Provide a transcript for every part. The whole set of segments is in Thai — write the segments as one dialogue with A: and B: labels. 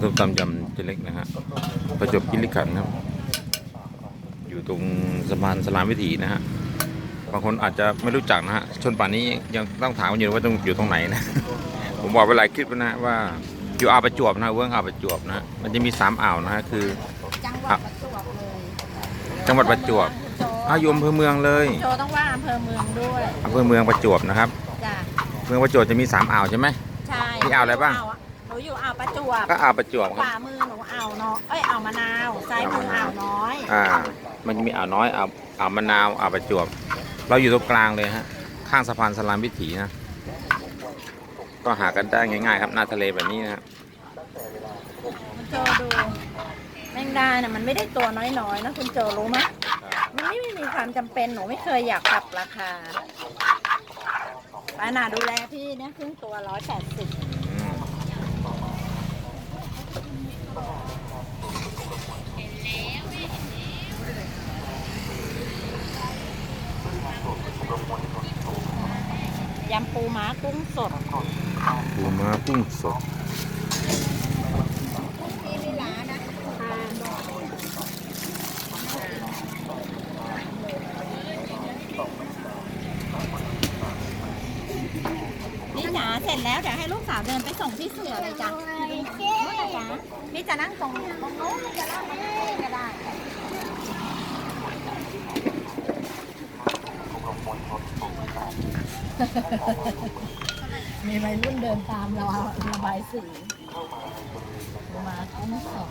A: ส้มตำยำเจเล็กนะฮะประจวบกิริขันธ์ครับ อยู่ตรงสะพานสลามวิถีนะฮะบางคนอาจจะไม่รู้จักนะฮะชนป่านนี้ยังต้องถามกันอยู่ว่าต้องอยู่ตรงไหนนะ ผมบอกไปหลายคลิปแล้วนะว่าอยู่อ่าวประจวบนะเวิ้งอ่าวประจวบนะมันจะมีสามอ่าวนะฮะคือ
B: จังหวัดประจวบเลย
A: จังหวัดประจวบ
B: โจ
A: อ้าวอยู่อำเภอเมืองเลย
B: โจต้องว่าอำเภอเมืองด้วย
A: อำเภอเมืองประจวบนะครับ
B: จ้ะ
A: เมืองประจวบจะมีสามอ่าวใช่ไหม
B: ใช่
A: มีอ่าวอะไรบ้าง
B: หนูอยู่อ่าวประจวบ
A: ก็อ่าวประจวบ
B: ข
A: ครับ
B: วามือหนูอ่าวเนาะเอ้ยอ่าวมะนาวซ้ายมืออ่าวน้อย
A: อ่า มันจะมีอ่าวน้อยอ่าวอ่าวมะนาวอ่าวประจวบ เราอยู่ตรงกลางเลยฮะ ข้างสะพานสลามวิถีนะ ก็หากันได้ง่ายๆ ครับหน้าทะเลแบบนี้นะฮะ
B: คุณโจดูแมงดาเนี่ยมันไม่ได้ตัวน้อยๆนะคุณโจรู้ไหมมันไม่มีความจำเป็นหนูไม่เคยอยากปรับราคาป้านาดูแลพี่เนี่ยครึ่งตัวร้อยแปดสิบ
A: อืม
B: ยำปูม้ากุ้งสด
A: ปูม้ากุ้งสด
B: พี่ไม่ล้านะนี่จ๋าเสร็จแล้วเดี๋ยวให้ลูกสาวเดินไปส่งที่เสือเลยจ้ะนู่นนะจ๊ะนี่จะนั่งตรงตรงโน้นจะนั่งตรงนี้ก็ได้ มีวัยรุ่นเดินตามเราระบายสีมากุ้งสด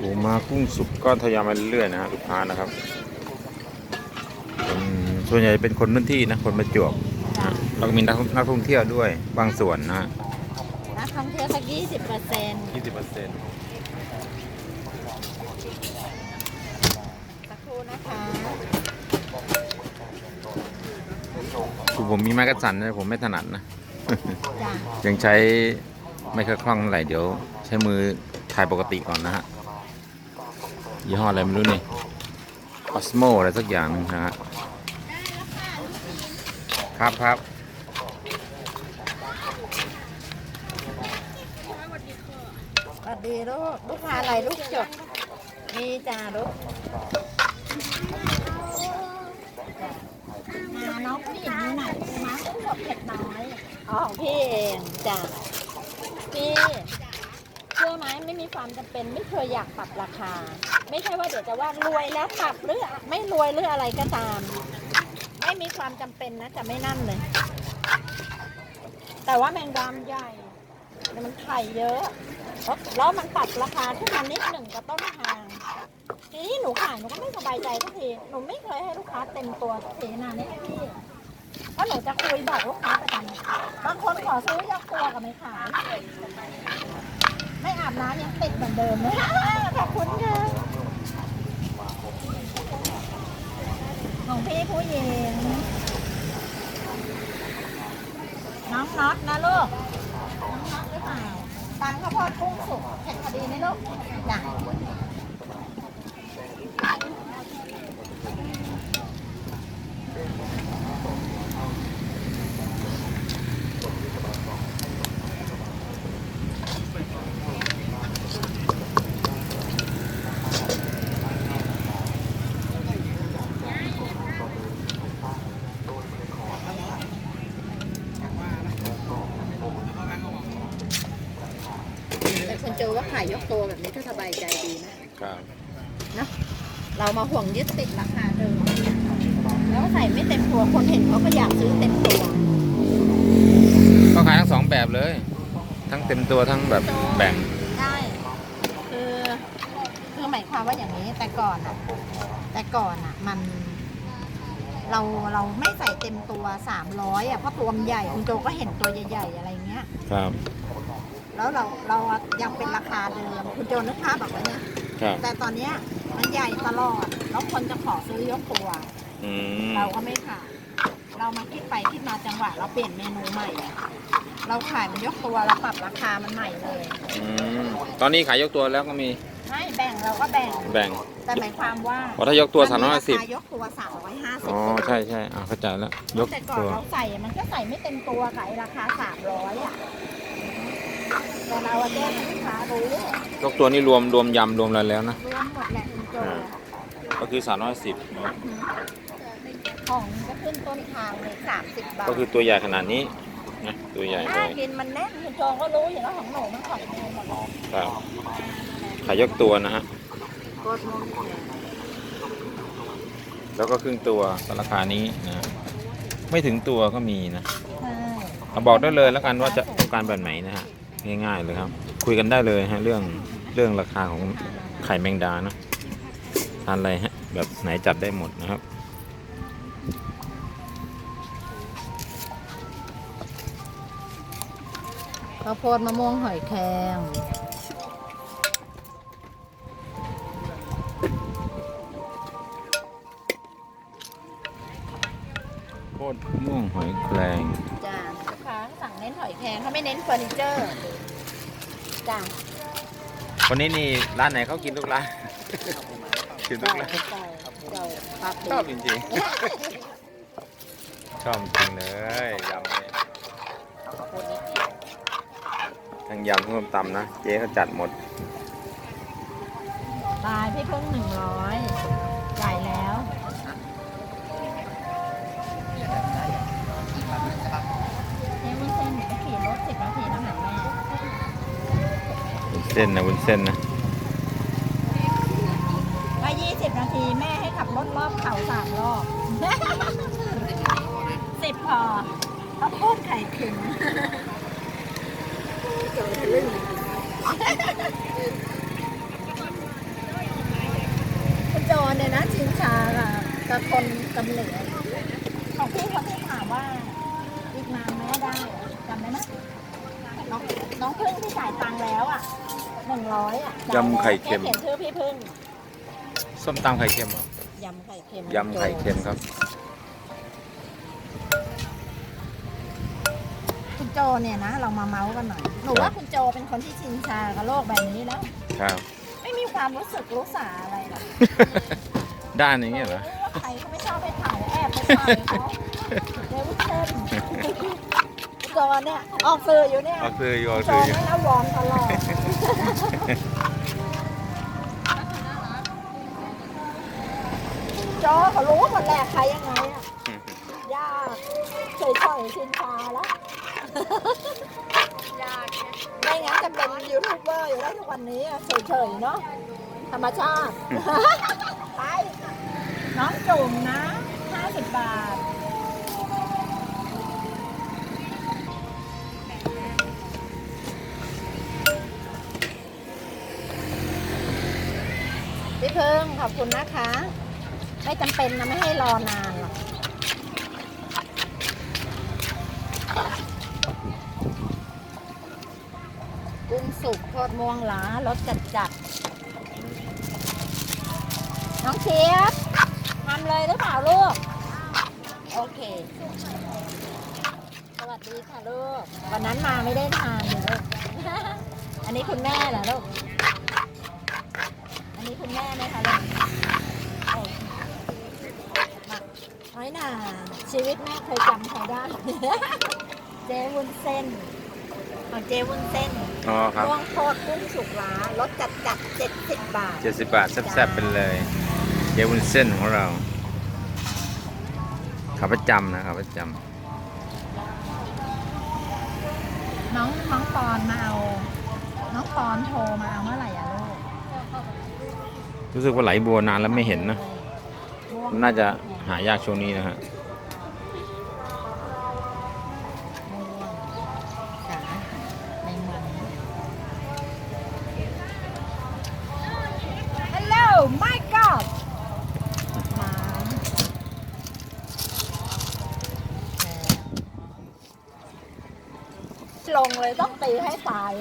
A: ปูม้ากุ้งสุกก็ทยอยมาเรื่อยๆนะฮะลูกค้านะครับอืมส่วนใหญ่เป็นคนพื้นที่นะคนประจวบนะฮะแล้วก็มีนักนักท่องเที่ยวด้วยบางส่วนนะฮะ
B: นักท่องเที่ยวสักยี่สิบเปอร์เซ็นต์
A: ยี่สิบเปอร์เซ็นต์
B: สักครู่นะคะ
A: คือ ผมมีไม้กระสันนะผมไม่ถนัดนะ
B: จ้ะ
A: ยังใช้ไม่ค่อยคล่องเท่าไหร่เดี๋ยว ใช้มือถ่ายปกติก่อนนะฮะ ยี่ห้ออะไรไม่รู้นี่ออสโมอะไรสักอย่างหนึงนะฮะ ครับครับ
B: สวัสดีลูก ลูกค้าอะไรลูกจดนี่จ้าลูกมาน้ องผู้หญิงนี่ไหนมากุ้งสดเผ็ดน้อยอ๋อของพี่เองจ้ะพี่เชื่อไหมไม่มีความจำเป็นไม่เคยอยากปรับราคา ไม่ใช่ว่าเดี๋ยวจะว่ารวยแล้วปรับหรือไม่รวยหรืออะไรก็ตาม ไม่มีความจำเป็นนะจะไม่นั่นเลย แต่ว่าแมงดามใหญ่แต่มันไข่เยอะแล้วมันปรับราคาขึ้นมานิดหนึ่งกับต้นทางทีนี้หนูขายหนูก็ไม่สบายใจทุกทีหนูไม่เคยให้ลูกค้าเต็มตัวทุกทีนะนี่พี่ เพราะหนูจะคุยบอกลูกค้าประจำบางคนขอซื้อยกตัวกับไม่ขาย ไม่อาบน้ำยังติดเหมือนเดิมเลยขอบคุณค่ะของพี่ผู้หญิงน้องน็อตนะลูก น้องน็อตหรือเปล่าตังข้าวโพดกุ้งสุกเผ็ดพอดีไหมลูกจ้ะ แต่คนเจอว่าขา ยยกตัวแบบนี้ก็สบายใจดีนะครับนะเรามาห่วงยึดติดราคาเดิมแล้วใส่ไม่เต็มตัวคนเห็นเขาก็อยากซื้อเต็มตัว
A: ก็ขายทั้งสองแบบเลย ทั้งเต็มตัวทั้งแบบแบ่ง
B: ได้คือคือหมายความว่าอย่างนี้แต่ก่อนอะแต่ก่อนอะมันเราเราไม่ใส่เต็มตัวสามร้อยอะเพราะตัวมันใหญ่คุณโจก็เห็นตัวใหญ่ๆอะไรเงี้ย
A: ครับ
B: แล้วเราเรายังเป็นราคาเดิมคุณโจนึกภาพแบบว่าเนี่ย
A: ครับ
B: แต่ตอนเนี้ยมันใหญ่ตลอดแล้วคนจะขอซื้อยกตัว
A: อืม
B: เราก็ไม่ขายเรามาคิดไปคิดมาจังหวะเราเปลี่ยนเมนูใหม่อะเราขายมันยกตัวเราปรับราคามันใหม่เลย
A: อืมตอนนี้ขายยกตัวแล้วก็มี
B: ไม่แบ่งเราก็แบ่ง
A: แบ่ง
B: แต่หมายความว่า
A: เพราะถ้ายกตัวสามร้อย
B: น
A: สิบ
B: รคยกตัวสามร้อยห้าสิบ
A: อ๋อใช่ใช่อ่าเข้าใจแล้วยก
B: แต่ก่อน
A: ตัว
B: เราใส่มันก็ใส่ไม่เต็มตัวกับไอ้ราคาสามร้อยอะ แต่แจ้งให้ลูกค้ารู้รว
A: ทุกตัวนี้รวมรวมยำรวมอะไรแล้วนะ
B: มหมดแหละคุณโจ
A: อ่า ก็คือสามร้อยสิบ
B: ของก็ขึ้นต้นทางเลยสามสิบบาท
A: ก็คือตัวใหญ่ขนาดนี้นะตัวใหญ่เล
B: น่าย กินมันแน่นคุณโจก็รู้อยู่แล้วของหนูมันของหนูหมดเลย
A: ครับขายยกตัวนะฮะ
B: กดมงคล
A: แล้วก็ครึ่งตัวก็ราคานี้นะ ไม่ถึงตัวก็มีนะ
B: ใช่
A: เอาบอกได้เลยแล้วกันว่าจะต้องการแบบไหนนะฮะ ง่ายๆเลยครับ คุยกันได้เลยฮะเรื่องเรื่องราคาของไข่แมงดานะทานอะไรฮะแบบไหนจัดได้หมดนะครับ
B: ข้าวโพดมะม่วงหอยแครง
A: โคตรม่วงหอยแครง
B: จ้าลูกค้าสั่งเน้นหอยแครงเขาไม่เน้นเฟอร์นิเจอร์ จ้า
A: คนนี้นี่ร้านไหนเขากินทุกร้าน กินทุก
B: เก่า
A: ร้าน
B: เก่าเก่าปาก
A: ชอบ
B: ดี
A: จริงๆ ชอบจริงเลยยำเนี่ยทั้งยำทั้งส้มตำนะ เจ๊เขาจัดหมด
B: ตายพี่เพิ่งหนึ่งร้อยจ่าย เส้นนะ
A: วุ้นเส้นนะ
B: ก็ยี่สิบนาทีแม่ให้ขับรถรอบเขาสามรอบ สิบพอข้าวโพดไข่เค็มคุณจรเนี่ยนะชิงชาค่ะกับคนกำเหลือของพี่เขาที่ถามว่า อีกนานไหมได้จำได้ไหมน้องน้องพึ่งที่จ่ายตังค์แล้วอะ หนึ่งร้อยอะจ่าแล้ว
A: ยำไข่เค็ม
B: แเขียนชื่อพี่พึ่ง
A: ส้มตำไข่เค็มเหรอยำ
B: ไข่เค็ม
A: ยำไข่เค็มครับ
B: คุณโจเนี่ยนะ เรามาเมาส์กันหน่อยหนูว่าคุณโจเป็นคนที่ชินชากับโลกใบนี้แล้ว
A: ครับ
B: ไม่มีความรู้สึกรู้สาอะไรหรอก
A: ด้านอย่างเงี้ยเหรอ
B: ใครเขาไม่ชอบไปถ่ายแอบไปถ่ายเขาเดวิดเช่นโจเนี่ยออกสื่ออยู่เนี่ย
A: เอาคืออยู่เอา
B: โจ
A: คืออยู่
B: ไม่ละวอนตลอด โจเขารู้หมดแหละใครยังไงอะยากเฉยๆชินชาแล้วไม่งั้นจะเป็นยูทูบเบอร์อยู่ได้ทุกวันนี้อะเฉยๆเนาะธรรมชาติไปน้องจุ่มนะ 50 บาท ขอบคุณนะคะ ไม่จำเป็นนะไม่ให้รอนานหรอกกุ้งสุกโคตรม่วงหลารสจัดจัดน้องเชียบทำเลยหรือเปล่าลูก โอเค สวัสดีค่ะลูก วันนั้นมาไม่ได้ทานเลยลูก อันนี้คุณแม่เหรอลูก อันนี้คุณแม่ไหมคะลูกโอเคมาน้อยหน่าชีวิตแม่เคยจำใครได้ เจ๊วุ้นเส้นของเจ๊วุ้นเส้น
A: อ๋อครับ
B: ม่วงโคตรกุ้งสุกล้ารสจัดจัดเจ็ดสิบบาท
A: เจ็ดสิบบาทแซ่บๆเป็นเลยเยวุ้นเส้นของเราขาประจำนะขาประจ
B: น้องน้องปอนมาเอา น้องปอนโทรมาเอาเมื่อไหร่อะลูกำ
A: รู้สึกว่าไหลบัวนานแล้วไม่เห็นนะ น่าจะหายากช่วงนี้นะฮะ
B: ม่วงขาในมัน Hello my God ลงเลยต้องตีให้ตาย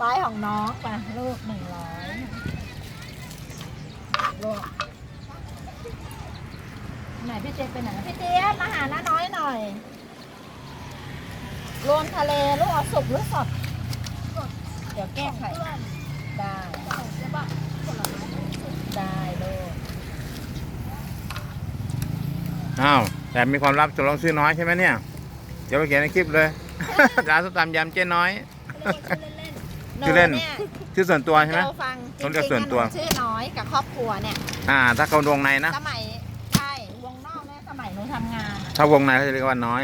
B: ป้ายของน้องไปลูกหนึ่งร้อยลูกไหนพี่เจี๊ยบไปไหนพี่เจี๊ยบมาหาน้าน้อยหน่อย รวมทะเลลูกเอาสุกหรือสด เดี๋ยวแก้ไขได้ได้ลูก
A: อ้าวแต่มีความลับจะลองซื้อน้อยใช่ไหมเนี่ย เดี๋ยวไปเขียนในคลิปเลยร้านส้มตำยำเจ๊น้อย ชื่อเล่น
B: ย
A: ชื่อส่วนตัวใช่ไหม
B: เจ้าฟังจ
A: ต้องเรียก
B: ริงๆ
A: ส่วนตัว
B: หชื่อน้อยกับครอบครัวเนี่ย
A: อ่า ถ้าเขาวงในนะ
B: สมัยใช่วงนอกเนี่ยสมัยหนูทำงานอะ
A: ถ้าวงในเขาจะเรียกว่าน้อย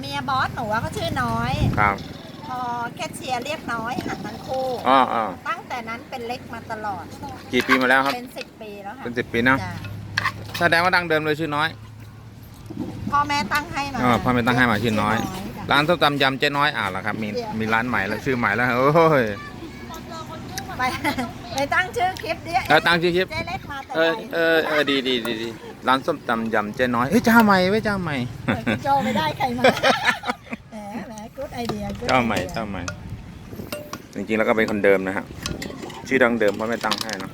B: เมียบอสหนูว่าเขาชื่อน้อย
A: ครับ
B: พอแคชเชียร์เรียกน้อยหันทั้งคู่
A: อ๋ออ๋อ
B: ตั้งแต่นั้นเป็นเล็กมาตลอด
A: กี่ปีมาแล้วครับ
B: เป็นสิบปีแล้วค่ะ
A: เป็นสิบปีนะ
B: จ้ะ
A: แสดงว่าดังเดิมเลยชื่อน้อย
B: พ่อแม่ตั้งให้มา
A: อ๋อพ่อแม่ตั้งให้มาชื่อน้อย
B: จ้ะ
A: ร้านส้มตำยำเจ๊น้อยอ่าแล้วครับ มี
B: เดี๋ยว
A: มีร้านใหม่แล้วชื่อใหม่แล้วโอ้ย
B: ไปไปตั้งชื่อคลิปดิ
A: เออตั้งชื่อคลิป
B: เจ๊เล็กมาแต่
A: เออ
B: ไหน
A: เออเออดีดีดีดีร้านส้มตำยำเจ๊น้อยเฮ้ยเจ้าใหม่เว้ยเจ้าใหม่
B: เปิดคุณโจไม่ได้ใครมาแหมแหมกูดไอเดีย
A: เจ้าใหม่เจ้าใหม่จริงๆแล้วก็เป็นคนเดิมนะฮะชื่อดังเดิมเพราะไม่ตั้งให้เนอะ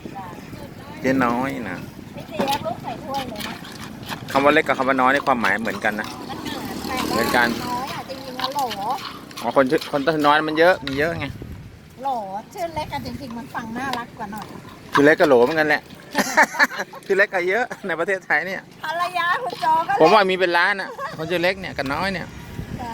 A: เจ๊น้อยนะ
B: พี่เจี๊ยบลูกใส่ถ้วยเลยนะ
A: คำว่าเล็กกับคำว่าน้อยในความหมายเหมือนกันนะเหมือนกัน
B: อ๋อ
A: คนชื่อคนต้นน้อยมันเยอะมีเยอะไง
B: โหลชื่อเล็กกันจริงๆมันฟังน่ารักกว่าหน่อย
A: ชื่อเล็กกับโหลเหมือนกันแหละชื่อเล็กกับเยอะในประเทศไทยเนี่ย
B: ภรรยาคุณโจก็
A: ผม
B: เล็ก
A: ว่ามีเป็นล้านอะ คนชื่อเล็กเนี่ยกับน้อยเนี่ย
B: จ้ะ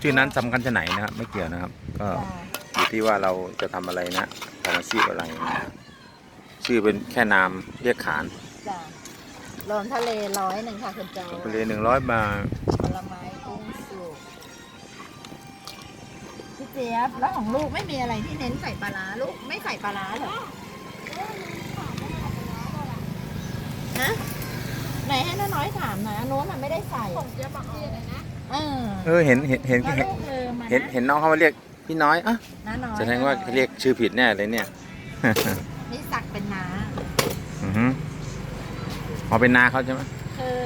A: ชื่อนั้นสำคัญจะไหนนะครับไม่เกี่ยวนะครับ ก็
B: จ้ะ
A: อยู่ที่ว่าเราจะทำอะไรนะทำอาชีพอะไรนะชื่อเป็นแค่นามเรียกขาน
B: จ้ะรวมทะเลร้อยหนึ่งค่ะคุณโจ
A: ไปเลยหนึ่งร้อยบาท
B: เจี๊ยบแล้วของลูกไม่มีอะไรที่เน้นใส่ปลาร้าลูกไม่ใส่ปลาร้าเหรอฮะไหนให้น้าน้อยถามนะโน้นมันไม่ได้ใส่ผมจะบอกเลยนะเออ
A: เออเห็นเห็นเห็น
B: แล้ว
A: เห็น
B: ลูกลืมมา
A: เห็น
B: นะ
A: เห็นน้องเขามาเรียกพี่น้อยอะ
B: น้าน้อย
A: แสดงว่าเรียกชื่อผิดแน่เลยเนี่ย
B: นี่สักเป็นน้า
A: อือฮึอ๋อเป็นนาเขาใช่ไหม
B: คือ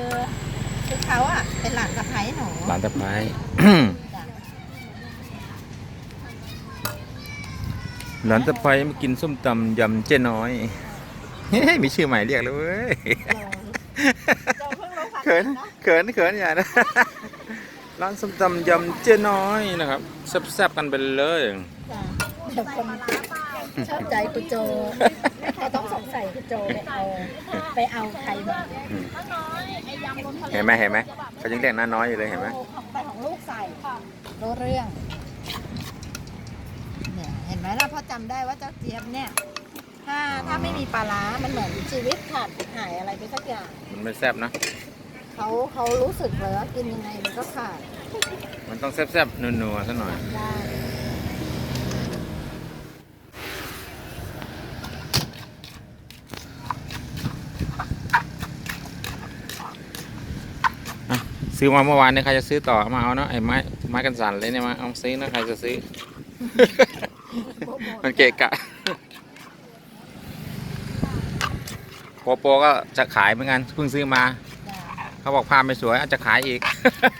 B: คือเขาอะเป็นหลานสะใภ้หนู
A: หลานตะไคร้
B: จ้ะ
A: หลานตะไคร้มากินส้มตำยำเจ๊น้อยเฮ้ยมีชื่อใหม่เรียกเลยเว้ย
B: โจเพิ่งรู้ความ
A: เขิน
B: จริงนะ
A: เขินเขินอย่านะร้านส้มตำยำเจ๊น้อยนะครับแซ่บๆกันไปเลย
B: จ้ะเดี๋ยวคนชอบใจคุณโจเขาต้องสงสัยคุณโจไปเอาไปเอาใครมา
A: เห็นไหมเห็นไหมเขายังเรียกน้าน้อยอยู่เลยเห็นไหม
B: ของไปของลูกใส่รู้เรื่องเนี่ยเห็นไหมล่ะพ่อจำได้ว่าเจ้าเจี๊ยบเนี่ย ถ้าถ้าไม่มีปลาร้ามันเหมือนชีวิตขาดหายอะไรไปสักอย่าง
A: มันไม่แซ่บนะ
B: เขาเขารู้สึกเลยว่ากินยังไงมันก็ขาด
A: มันต้องแซ่บๆนัวๆซะหน่อย
B: ได้
A: ซื้อมาเมื่อวานเนี่ยใครจะซื้อต่อเอามาเอาเนาะไอ้ไม้ไม้กันสั่นเลยเนี่ยมาเอาซื้อนะใครจะซื้อ มันเกะกะโปโปก็จะขายเหมือนกันเพิ่งซื้อมา
B: จ้ะ
A: เขาบอกภาพไม่สวยอาจจะขายอีก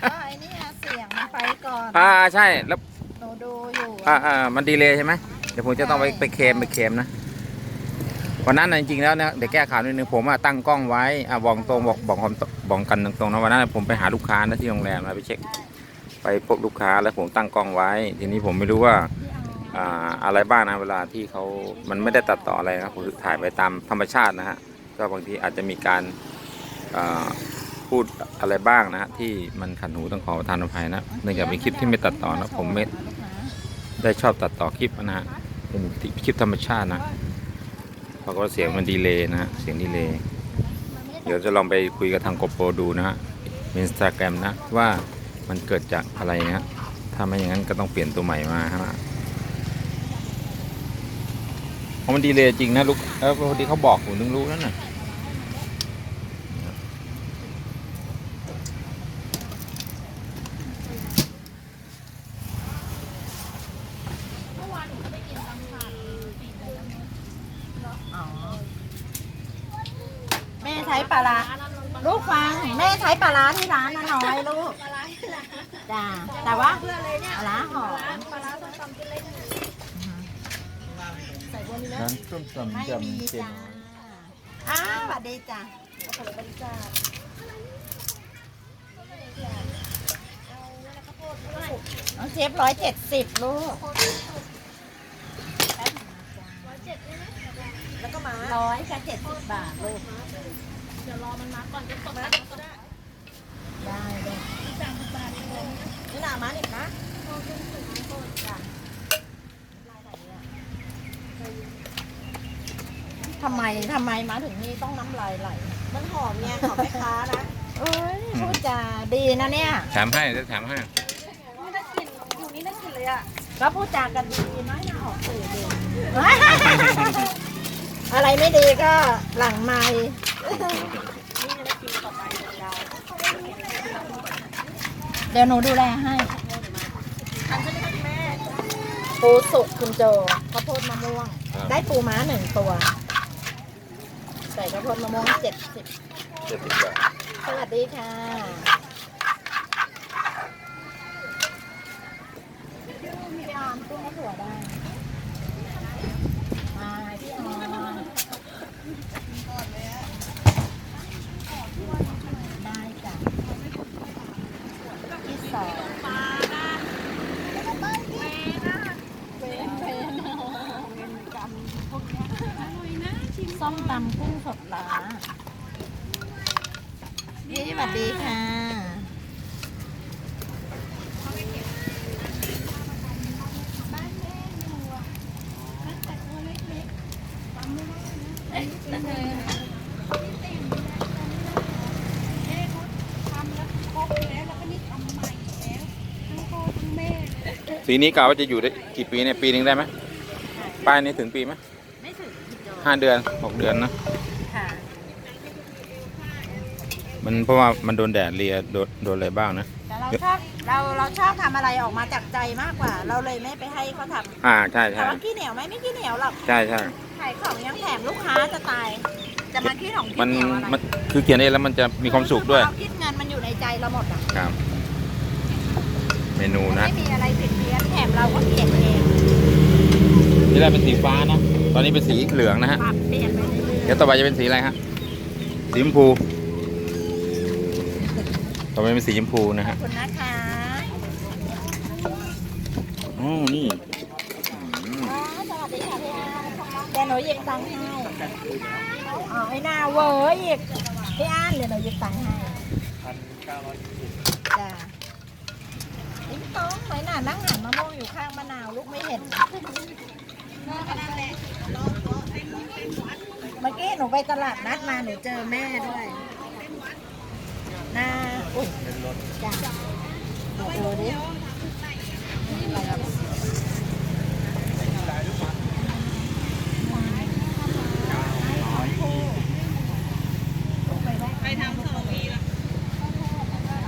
B: ก็ไอ้นี่เสียงมันไปก่อน
A: อ่าใช่แล้ว
B: หนูดูอยู่
A: อ่าอ่ามันดีเลยใช่ไหมเดี๋ยวผมจะต้องไป
B: ใช่
A: ไปเคลมไปเคลมนะวันนั้นน่ะจริงๆแล้วเนี่ยเดี๋ยวแก้ข่าวนิดนึงผมอะตั้งกล้องไว้อะบอกตรงบอกบอกความบอกกันตรงๆนะวันนั้นผมไปหาลูกค้านะที่โรงแรมนะไปเช็ค ไปพบลูกค้าแล้วผมตั้งกล้องไว้ ทีนี้ผมไม่รู้ว่า อะไรบ้างนะเวลาที่เขามันไม่ได้ตัดต่ออะไรนะผมถ่ายไปตามธรรมชาตินะฮะก็บางทีอาจจะมีการพูดอะไรบ้างนะฮะที่มันขัดหูต้องขอประทานอภัยนะเนื่องจากเป็นคลิปที่ไม่ตัดต่อนะผมไม่ได้ชอบตัดต่อคลิปนะฮะเป็นคลิปธรรมชาตินะเพราะว่าเสียงมันดีเลย์นะฮะเสียงดีเลย์เดี๋ยวจะลองไปคุยกับทางโกโปรดูนะฮะอินสตาแกรมนะว่ามันเกิดจากอะไรนะถ้าไม่อย่างนั้นก็ต้องเปลี่ยนตัวใหม่มาฮะ เพราะมันดีเลยจริงนะลูกเออพอดีเขาบอกผมถึงรู้นั่นน่ะ
B: ร้าน
A: ส้มตำยำเจ๊
B: นอ้าสวัสดีจ้ะขอบคุณจ้าเอาเชฟร้อยเจ็ดสิบลูกแล้วก็มาร้อยกับเจ็ดสิบบาทลูก เดี๋ยวรอมันมาก่อนจะตกมาก็ได้ ได้เลยนี่นามาหนิบนะ ทำไมมาถึงนี่ต้องน้ำลายไหล
C: มันหอมไงหอมแม่ค้านะ
B: เอ้ยพูดจาดีนะเนี่ย
A: แถมให้เดี๋ยวแถมให้
C: ไม่ได้กลิ่นอยู่นี่ได้กลิ่นเลยอะ
B: ก็พูดจากันดีน้อยนะออกสื่อดี อะไรไม่ดีก็หลังไม้
C: นี่จะได้กินต่อไปยาว
B: เดี๋ยวหนูดูแลให้
C: ๆทันใช่ไหมคะคุณแม่
B: ปูสุกคุณโจข้าวโพดมะม่วงได้ปูม้าหนึ่งตัว ใส่ข้าวโพดมะม่วงเจ็ดสิบ
A: เจ็ดสิบบาท
B: สวัสดีค่ะ พี่ออมกุ้งให้ถั่วได้มาพี่ออมได้จ้ะที่สองส้มตำกุ้งสดล้า พี่สวัสดีค่ะ
A: สีนี้กะว่าจะอยู่ได้กี่ปีเนี่ยปีหนึงได้ไหมป้ายนี้ถึงปีไหม
B: ไม่ถึงพี่โจ
A: ห้าเดือนหกเดือนนะ
B: ค่ะ
A: มันเพราะว่ามันโดนแดดเลียโดนโดนอะไรบ้างนะ
B: แต่เราชอบเราเราชอบทำอะไรออกมาจากใจมากกว่า เราเลยไม่ไปให้เขาทำ
A: อ่าใช่
B: ถาม
A: ใช่
B: ว่าขี้เหนียวไหมไม่ขี้เหนียวหรอก
A: ใช่ใช่
B: ขายของยังแถมลูกค้าจะตาย จะมาคิดของขี้
A: มัน
B: เหนียวอะไร
A: มันคือเขียนเองแล้วมันจะมีความสุขด้วย
B: เราคิดเงินมันอยู่ในใจเราหมดอะ
A: ครับ เมนู
B: มัน
A: นะ
B: ไม่มีอะไรผิดเพี้ยนแถมเราก็เปลี่ยนเอง
A: ที่แรกเป็นสีฟ้านะตอนนี้เป็นสีเหลืองนะฮะ
B: ปรับเปลี่ยนไปเรื่อย
A: เดี๋ยวต่อไปจะเป็นสีอะไรฮะสีชมพู ต่อไปเป็นสีชมพูนะ
B: ๆขอ
A: ฮะ
B: บคุณนะคะ
A: อ๋อนี่อืม
B: อ๋อสวัสดีค่ะพี่อา ร์เดี๋ยวหนูหยิบตังค์ให้อ๋อไอ้หน้าเวอร์อีกพี่อาร์เดี๋ยวหนูหยิบตังค์ให้
D: พันเก้าร้อยยี่สิบ
B: จ้าติ๊งต้องไหนน่ะนั่งหันมะม่วงอยู่ข้างมะนาวลูกไม่เห็นเมื่อกี้หนูไปตลาดนัดมาหนูเจอแม่ด้วยหน้าอุ้ยจ้าดูดิ